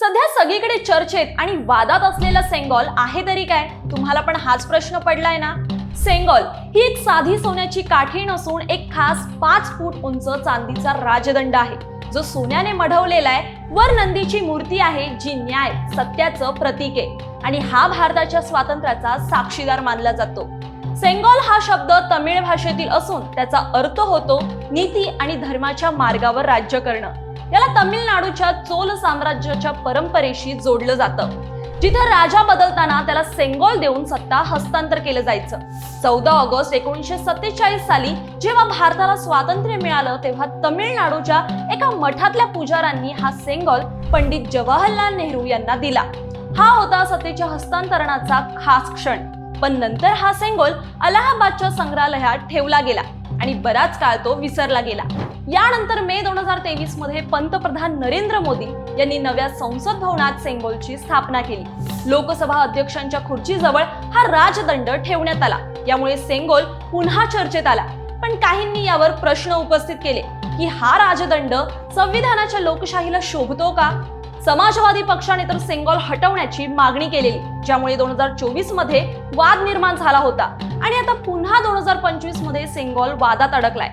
सध्या सगळीकडे चर्चेत आणि वादात असलेला सेंगॉल आहे तरी काय? तुम्हाला पण हाच प्रश्न पडलाय ना? सेंगॉल ही एक साधी सोन्याची काठी नसून एक खास पाच फूट उंच चांदीचा राजदंड आहे. जो सोन्याने मढवलेला आहे वर नंदीची मूर्ती आहे जी न्याय सत्याचं प्रतीक आहे. आणि हा भारताच्या स्वातंत्र्याचा साक्षीदार मानला जातो. सेंगॉल हा शब्द तमिळ भाषेतील असून त्याचा अर्थ होतो नीती आणि धर्माच्या मार्गावर राज्य करणं. याला तमिळनाडूच्या चोल साम्राज्याच्या परंपरेशी जोडलं जातं. जिथं राजा बदलताना त्याला सेंगोल देऊन सत्ता हस्तांतर केलं जायचं. चौदा ऑगस्ट एकोणीसशे सत्तेचाळीस साली जेव्हा भारताला स्वातंत्र्य मिळालं तेव्हा तमिळनाडूच्या एका मठातल्या पुजाऱ्यांनी हा सेंगॉल पंडित जवाहरलाल नेहरू यांना दिला. हा होता सत्तेच्या हस्तांतरणाचा खास क्षण. पण नंतर हा सेंगोल अलाहाबादच्या संग्रहालयात ठेवला गेला आणि बराच काळ तो विसरला गेला. यानंतर मे दोन हजार तेवीसमध्ये पंतप्रधान नरेंद्र मोदी यांनी नव्या संसद भवनात सेंगोलची स्थापना केली. लोकसभा अध्यक्षांच्या खुर्चीजवळ हा राजदंड ठेवण्यात आला. यामुळे सेंगोल पुन्हा चर्चेत आला. पण काहींनी यावर प्रश्न उपस्थित केले की हा राजदंड संविधानाच्या लोकशाहीला शोभतो का? समाजवादी पक्षाने तर सेंगॉल हटवण्याची मागणी केलेली ज्यामुळे दोन हजार चोवीसमध्ये वाद निर्माण झाला होता. आणि आता पुन्हा दोन हजार पंचवीसमध्ये सेंगॉल वादात अडकलाय.